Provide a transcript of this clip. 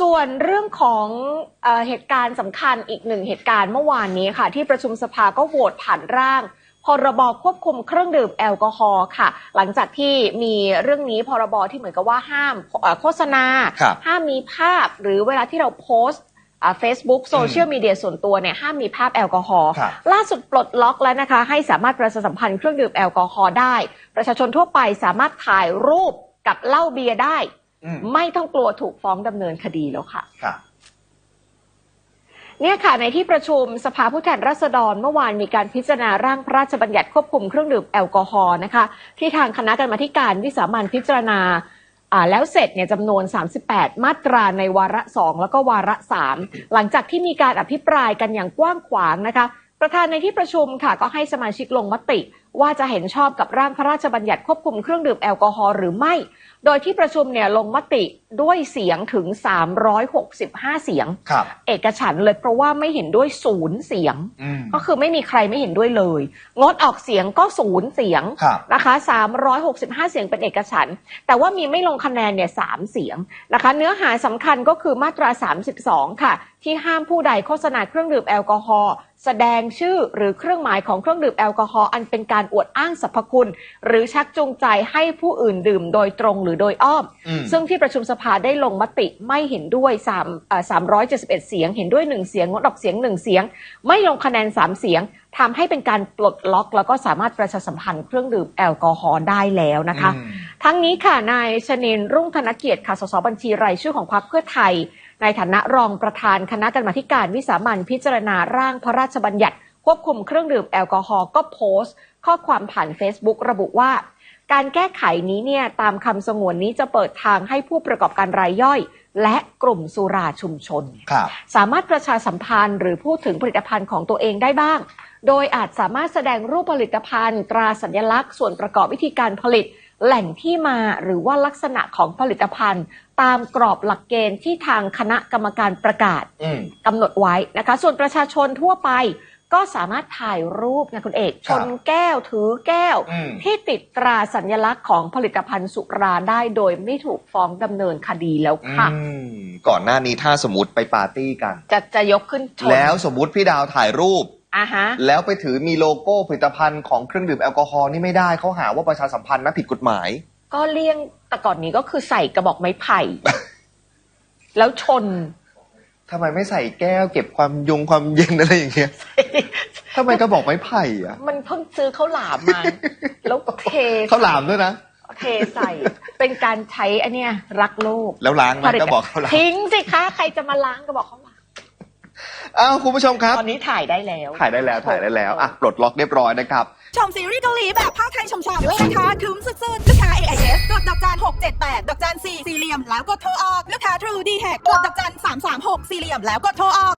ส่วนเรื่องของเออเหตุการณ์สำคัญอีกหนึ่งเหตุการณ์เมื่อวานนี้ค่ะ ที่ประชุมสภาก็โหวตผ่านร่างพรบควบคุมเครื่องดื่มแอลกอฮอล์ค่ะ หลังจากที่มีเรื่องนี้พรบที่เหมือนกับว่าห้ามเอ่อโฆษณาครับห้ามมีภาพหรือเวลาที่เราโพสต์เฟซบุ๊กโซเชียลมีเดียส่วนตัวเนี่ยห้ามมีภาพแอลกอฮอล์ครับล่าสุดปลดล็อกแล้วนะคะ ให้สามารถประชาสัมพันธ์เครื่องดื่มแอลกอฮอล์ได้ ประชาชนทั่วไปสามารถถ่ายรูปกับเหล้าเบียร์ได้อืม ไม่ต้องกลัวถูกฟ้องดำเนินคดีแล้วค่ะครับเนี่ยค่ะในที่ประชุมสภาผู้แทนราษฎรเมื่อวานมีการพิจารณาร่างพระราชบัญญัติควบคุมเครื่องดื่มแอลกอฮอล์นะคะที่ทางคณะกรรมาธิการวิสามันพิจารณาอ่าแล้วเสร็จเนี่ยจำนวน 38 มาตราในวาระ 2 แล้วก็วาระ 3 หลังจากที่มีการอภิปรายกันอย่างกว้างขวางนะคะ ประธานในที่ประชุมค่ะก็ให้สมาชิกลงมติ ว่าจะเห็นชอบกับร่างพระราชบัญญัติควบคุมเครื่องดื่มแอลกอฮอล์หรือไม่ โดยที่ประชุมเนี่ยลงมติด้วยเสียงถึง 365 เสียง ครับ เอกฉันท์เลยเพราะว่าไม่เห็นด้วยศูนย์เสียง อืม ก็คือไม่มีใครไม่เห็นด้วยเลย งดออกเสียงก็ศูนย์เสียงครับนะคะ 365 เสียงเป็นเอกฉันท์แต่ว่ามีไม่ลงคะแนนเนี่ยสามเสียงนะคะ เนื้อหาสำคัญก็คือมาตรา 32 ค่ะ ที่ห้ามผู้ใดโฆษณาเครื่องดื่มแอลกอฮอล์ แสดงชื่อหรือเครื่องหมายของเครื่องดื่มแอลกอฮอล์อันเป็นการอวดอ้างสรรพคุณ หรือชักจูงใจให้ผู้อื่นดื่มโดยตรงหรือโดยอ้อมอืมซึ่งที่ประชุมสภาได้ลงมติไม่เห็นด้วย3เอ่อ371 เสียง เห็นด้วย 1 เสียงงดออกเสียง 1 เสียง ไม่ลงคะแนน 3 เสียงทำให้เป็นการปลดล็อก แล้วก็สามารถประชาสัมพันธ์เครื่องดื่มแอลกอฮอล์ได้แล้วนะคะอืมทั้งนี้ค่ะนายชนินทร์รุ่งธนเกียรติค่ะสสบัญชีรายชื่อของพรรคเพื่อไทย ในฐานะรองประธานคณะกรรมาธิการวิสามันพิจารณาร่างพระราชบัญญัติ ควบคุมเครื่องดื่มแอลกอฮอล์ก็โพสต์ ข้อความผ่าน Facebook ระบุว่า การแก้ไขนี้เนี่ยตามคำสงวนนี้จะเปิดทางให้ผู้ประกอบการรายย่อย และกลุ่มสุราชุมชนครับสามารถประชาสัมพันธ์หรือพูดถึงผลิตภัณฑ์ของตัวเองได้บ้าง โดยอาจสามารถแสดงรูปผลิตภัณฑ์ ตราสัญลักษณ์ส่วนประกอบวิธีการผลิต แหล่งที่มาหรือว่าลักษณะของผลิตภัณฑ์ ตามกรอบหลักเกณฑ์ที่ทางคณะกรรมการประกาศอืมกำหนดไว้นะคะ ส่วนประชาชนทั่วไปก็สามารถถ่ายรูปนะคุณเอกคชรับนแก้วถือแก้วอืมที่ติดตราสัญลักษณ์ของผลิตภัณฑ์สุราได้โดยไม่ถูกฟ้องดำเนินคดีแล้วค่ะอืมก่อนหน้านี้ถ้าสมมติไปปาร์ตี้กัน จะจะยกขึ้นชนแล้วสมมติพี่ดาวถ่ายรูป อะฮะ แล้วไปถือมีโลโก้ผลิตภัณฑ์ของเครื่องดื่มแอลกอฮอล์นี่ไม่ได้เขาหาว่าประชาสัมพันธ์นะผิดกฎหมาย ก็เลี่ยงแต่ก่อนนี้ก็คือใส่กระบอกไม้ไผ่ แล้วชนทำไมไม่ใส่แก้วเก็บความยงความเย็นอะไรอย่างเงี้ยทำไมก็บอกไม้ไผ่อะมันเพิ่งซื้อข้าวหลามมาแล้วเทเขาหลามด้วยนะเทใส่ เป็นการใช้อันเนี้ยรักโลก แล้วล้างไหมก็บอกเขาหลามทิ้งสิคะ ใครจะมาล้างก็บอกเขาหลาม อ้าวคุณผู้ชมครับ ตอนนี้ถ่ายได้แล้ว ถ่ายได้แล้วถ่ายได้แล้วอะปลดล็อกเรียบร้อยนะครับ ชมซีรีส์เกาหลีแบบภาคไทยชมๆด้วยนะคะคุ้มสุดๆลูกค้า AIS กดดอกจัน678 ดอกจัน 4 สี่เหลี่ยมแล้วกดโทรออก ลูกค้า True d t แทกกดดอกจัน 336 สี่เหลี่ยมแล้วกดโทรออก